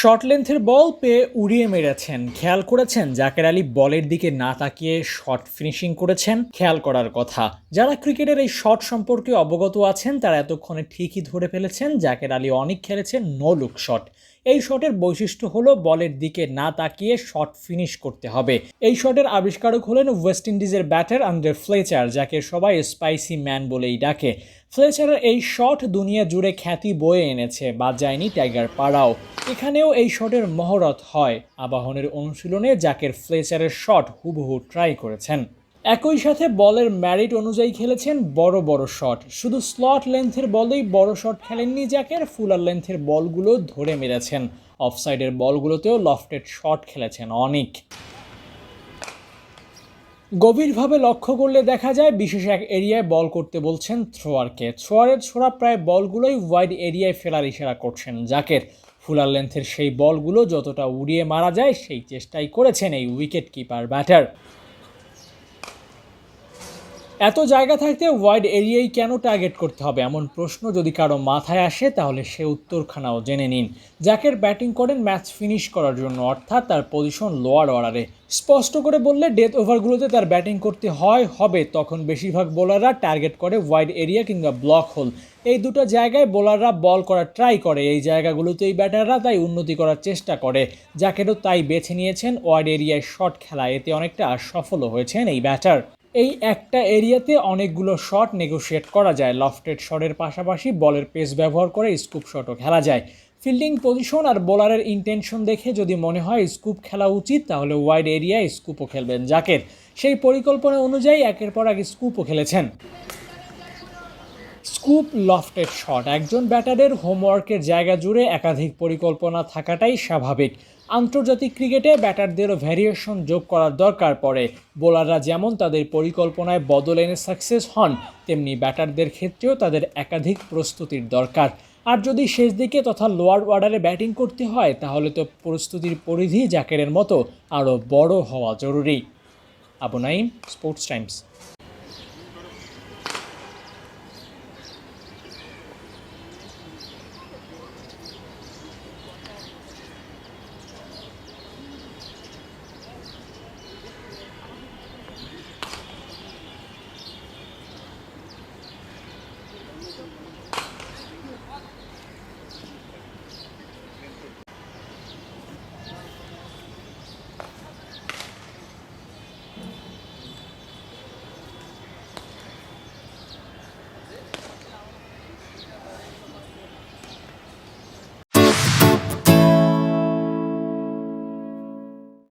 Short লেন্থের বল পেয়ে উড়িয়ে মেরেছেন। খেয়াল করেছেন? জাকের আলী বলের দিকে না তাকিয়ে শর্ট ফিনিশিং করেছেন। খেয়াল করার কথা। যারা ক্রিকেটের এই শট সম্পর্কে অবগত আছেন, তারা এতক্ষণে ঠিকই ধরে ফেলেছেন, জাকের আলী অনেক খেলেছেন, নো লুক শট। এই শটের বৈশিষ্ট্য হলো বলের দিকে না তাকিয়ে শট ফিনিশ করতে হবে। এই শটের আবিষ্কারক হলেন ওয়েস্ট ইন্ডিজের ব্যাটার আন্ডার ফ্লেচার, যাকে সবাই স্পাইসি ম্যান বলেই ডাকে। ফ্লেচারের এই শট দুনিয়া জুড়ে খ্যাতি বয়ে এনেছে বা যায়নি টাইগার পাড়াও। এখানেও এই শটের মহরত হয় আবাহনের অনুশীলনে জাকের ফ্লেচারের শট হুবহু ট্রাই করেছেন। একই সাথে বলের ম্যারিট অনুযায়ী খেলেছেন বড় বড় শট শুধু স্লট লেন্থের বলেই বড় শট খেলেননি জাকের ফুলার লেন্থের বলগুলো ধরে মেরেছেন। অফসাইডের বলগুলোতেও লফটেড শট খেলেছেন অনেক। গভীরভাবে লক্ষ্য করলে দেখা যায় বিশেষ এক এরিয়ায় বল করতে বলছেন থ্রোয়ারকে। থ্রোয়ারের ছোড়া প্রায় বলগুলোই ওয়াইড এরিয়ায় ফেলার ইশারা করছেন জাকের। ফুলার লেন্থের সেই বলগুলো যতটা উড়িয়ে মারা যায় সেই চেষ্টাই করেছেন এই উইকেট কিপার ব্যাটার এত জায়গা থাকতে ওয়াইড এরিয়াই কেন টার্গেট করতে হবে? এমন প্রশ্ন যদি কারও মাথায় আসে, তাহলে সে উত্তরখানাও জেনে নিন। জাকের ব্যাটিং করেন, ম্যাচ ফিনিশ করার জন্য, অর্থাৎ তার পজিশন লোয়ার অর্ডারে স্পষ্ট করে বললে ডেথ ওভারগুলোতে তার ব্যাটিং করতে হয়, হবে। তখন বেশিরভাগ বোলাররা টার্গেট করে ওয়াইড এরিয়া কিংবা ব্লক হোল এই দুটো জায়গায় বোলাররা বল করার ট্রাই করে। এই জায়গাগুলোতেই ব্যাটাররা তাই উন্নতি করার চেষ্টা করে। জাকেরও তাই বেছে নিয়েছেন ওয়াইড এরিয়ায় শট খেলা। এতে অনেকটা সফলও হয়েছেন এই ব্যাটার এই একটা এরিয়াতে অনেকগুলো শট নেগোশিয়েট করা যায়। লফটেড শটের পাশাপাশি বলের পেস ব্যবহার করে স্কুপ শটও খেলা যায়। ফিল্ডিং পজিশন আর বোলারের ইন্টেনশন দেখে যদি মনে হয় স্কুপ খেলা উচিত, তাহলে ওয়াইড এরিয়ায় স্কুপও খেলবেন জাকের। সেই পরিকল্পনা অনুযায়ী একের পর এক স্কুপও খেলেছেন। Scoop lofted shot. একজন ব্যাটারের হোমওয়ার্কের জায়গা জুড়ে একাধিক পরিকল্পনা থাকাটাই স্বাভাবিক। আন্তর্জাতিক ক্রিকেটে ব্যাটারদেরও ভ্যারিয়েশন যোগ করার দরকার পড়ে। বোলাররা যেমন তাদের পরিকল্পনায় বদল এনে সাকসেস হন, তেমনি ব্যাটারদের ক্ষেত্রেও তাদের একাধিক প্রস্তুতির দরকার। আর যদি শেষ দিকে তথা লোয়ার অর্ডারে ব্যাটিং করতে হয়, তাহলে তো প্রস্তুতির পরিধি জাকেরের মতো আরও বড় হওয়া জরুরি। Abu Naim sports times.